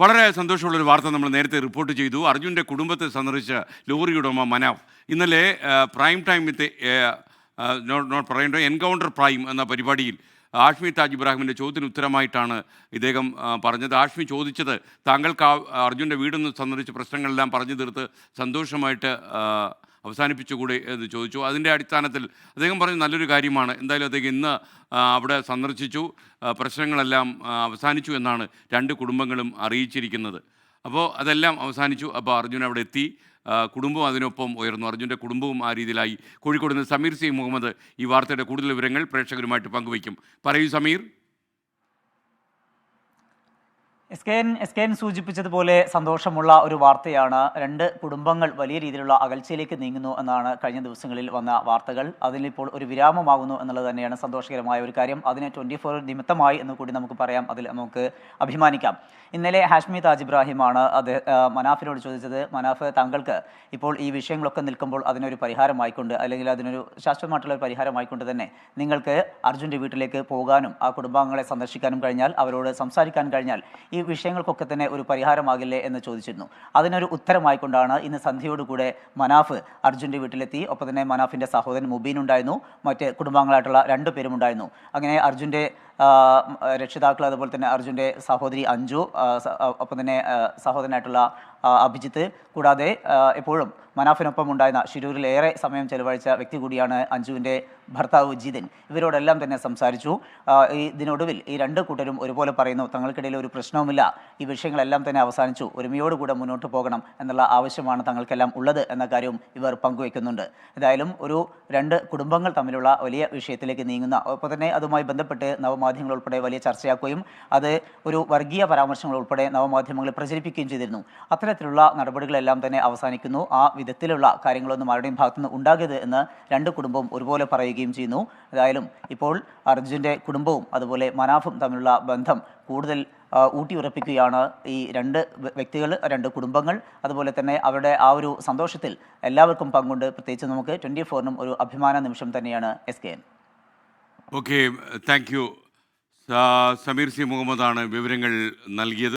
വളരെ സന്തോഷമുള്ളൊരു വാർത്ത നമ്മൾ നേരത്തെ റിപ്പോർട്ട് ചെയ്തു. അർജുന്റെ കുടുംബത്തെ സന്ദർശിച്ച ലോറി ഉടമ മനാവ്. ഇന്നലെ prime time with note note prime encounter prime എന്ന പരിപാടിയിൽ ആഷ്മി താജ് ഇബ്രാഹിമിന്റെ ചോദ്യത്തിന് ഉത്തരമായിട്ടാണ് ഇദ്ദേഹം പറഞ്ഞത്. ആഷ്മി ചോദിച്ചത് താങ്കൾക്ക് അർജുന്റെ വീടൊന്ന് സന്ദർശിച്ച് പ്രശ്നങ്ങളെല്ലാം പറഞ്ഞു തീർത്ത് സന്തോഷമായിട്ട് അവസാനിപ്പിച്ചുകൂടെ എന്ന് ചോദിച്ചു. അതിന്റെ അടിസ്ഥാനത്തിൽ അദ്ദേഹം പറഞ്ഞു നല്ലൊരു കാര്യമാണ്. എന്തായാലും അദ്ദേഹം ഇന്ന് അവിടെ സന്ദർശിച്ചു. പ്രശ്നങ്ങളെല്ലാം അവസാനിച്ചു എന്നാണ് രണ്ട് കുടുംബങ്ങളും അറിയിച്ചിരിക്കുന്നത്. അപ്പോൾ അതെല്ലാം അവസാനിച്ചു. അപ്പോൾ അർജുൻ അവിടെ എത്തി. കുടുംബം അതിനൊപ്പം ഉയർന്നു. അർജുന്റെ കുടുംബവും ആ രീതിയിലായി. കോഴിക്കോട് നിന്ന് സമീർ സി മുഹമ്മദ് ഈ വാർത്തയുടെ കൂടുതൽ വിവരങ്ങൾ പ്രേക്ഷകരുമായിട്ട് പങ്കുവയ്ക്കും. പറയൂ Sameer. S K S K N സൂചിപ്പിച്ചതുപോലെ സന്തോഷമുള്ള ഒരു വാർത്തയാണ്. രണ്ട് കുടുംബങ്ങൾ വലിയ രീതിയിലുള്ള അകൽച്ചയിലേക്ക് നീങ്ങുന്നു എന്നാണ് കഴിഞ്ഞ ദിവസങ്ങളിൽ വന്ന വാർത്തകൾ. അതിലിപ്പോൾ ഒരു വിരാമമാകുന്നു എന്നുള്ളത് തന്നെയാണ് സന്തോഷകരമായ ഒരു കാര്യം. അതിന് ട്വന്റി ഫോർ നിമിത്തമായി എന്ന് കൂടി നമുക്ക് പറയാം. അതിൽ നമുക്ക് അഭിമാനിക്കാം. ഇന്നലെ ഹാഷ്മി താജ് ഇബ്രാഹിമാണ് അത് മനാഫിനോട് ചോദിച്ചത് മനാഫ് താങ്കൾക്ക് ഇപ്പോൾ ഈ വിഷയങ്ങളൊക്കെ നിൽക്കുമ്പോൾ അതിനൊരു പരിഹാരമായിക്കൊണ്ട് അല്ലെങ്കിൽ അതിനൊരു ശാശ്വതമായിട്ടുള്ള ഒരു പരിഹാരമായിക്കൊണ്ട് തന്നെ നിങ്ങൾക്ക് അർജുന്റെ വീട്ടിലേക്ക് പോകാനും ആ കുടുംബാംഗങ്ങളെ സന്ദർശിക്കാനും കഴിഞ്ഞാൽ അവരോട് സംസാരിക്കാൻ കഴിഞ്ഞാൽ ഈ വിഷയങ്ങൾക്കൊക്കെ തന്നെ ഒരു പരിഹാരമാകില്ലേ എന്ന് ചോദിച്ചിരുന്നു. അതിനൊരു ഉത്തരമായിക്കൊണ്ടാണ് ഇന്ന് സന്ധ്യയോടുകൂടെ മനാഫ് അർജുന്റെ വീട്ടിലെത്തി. ഒപ്പം തന്നെ മനാഫിന്റെ സഹോദരൻ മുബീൻ ഉണ്ടായിരുന്നു. മറ്റ് കുടുംബാംഗങ്ങളായിട്ടുള്ള രണ്ടു പേരും ഉണ്ടായിരുന്നു. അങ്ങനെ അർജുന്റെ രക്ഷിതാക്കൾ അതുപോലെ തന്നെ അർജുന്റെ സഹോദരി അഞ്ജു ഒപ്പം തന്നെ സഹോദരനായിട്ടുള്ള അഭിജിത്ത് കൂടാതെ എപ്പോഴും മനാഫിനൊപ്പം ഉണ്ടായിരുന്ന ഷിരൂരിൽ ഏറെ സമയം ചെലവഴിച്ച വ്യക്തി കൂടിയാണ് അഞ്ജുവിന്റെ ഭർത്താവ് ജിതിൻ. ഇവരോടെല്ലാം തന്നെ സംസാരിച്ചു. ഇതിനൊടുവിൽ ഈ രണ്ട് കൂട്ടരും ഒരുപോലെ പറയുന്നു തങ്ങൾക്കിടയിൽ ഒരു പ്രശ്നവുമില്ല. ഈ വിഷയങ്ങളെല്ലാം തന്നെ അവസാനിച്ചു. ഒരുമയോടുകൂടെ മുന്നോട്ട് പോകണം എന്നുള്ള ആവശ്യമാണ് തങ്ങൾക്കെല്ലാം ഉള്ളത് എന്ന കാര്യവും ഇവർ പങ്കുവയ്ക്കുന്നുണ്ട്. ഏതായാലും ഒരു രണ്ട് കുടുംബങ്ങൾ തമ്മിലുള്ള വലിയ വിഷയത്തിലേക്ക് നീങ്ങുന്ന ഒപ്പം തന്നെ അതുമായി ബന്ധപ്പെട്ട് നവമാധ്യമങ്ങൾ ഉൾപ്പെടെ വലിയ ചർച്ചയാക്കുകയും അത് ഒരു വർഗീയ പരാമർശങ്ങൾ ഉൾപ്പെടെ നവമാധ്യമങ്ങൾ പ്രചരിപ്പിക്കുകയും ചെയ്തിരുന്നു. അത്തരത്തിലുള്ള നടപടികളെല്ലാം തന്നെ അവസാനിക്കുന്നു. ആ വിധത്തിലുള്ള കാര്യങ്ങളൊന്നും ആരുടെയും ഭാഗത്തുനിന്ന് ഉണ്ടാകരുത് എന്ന് രണ്ട് കുടുംബവും ഒരുപോലെ പറയുകയും ചെയ്യുന്നു. ഏതായാലും ഇപ്പോൾ അർജുന്റെ കുടുംബവും അതുപോലെ മനാഫും തമ്മിലുള്ള ബന്ധം കൂടുതൽ ഊട്ടിയുറപ്പിക്കുകയാണ് ഈ രണ്ട് വ്യ- വ്യക്തികൾ രണ്ട് കുടുംബങ്ങൾ. അതുപോലെ തന്നെ അവരുടെ ആ ഒരു സന്തോഷത്തിൽ എല്ലാവർക്കും പങ്കുണ്ട്. പ്രത്യേകിച്ച് നമുക്ക് ട്വന്റി ഫോറിനും ഒരു അഭിമാന നിമിഷം തന്നെയാണ് S K N. Okay thank Sameer C മുഹമ്മദാണ് വിവരങ്ങൾ നൽകിയത്.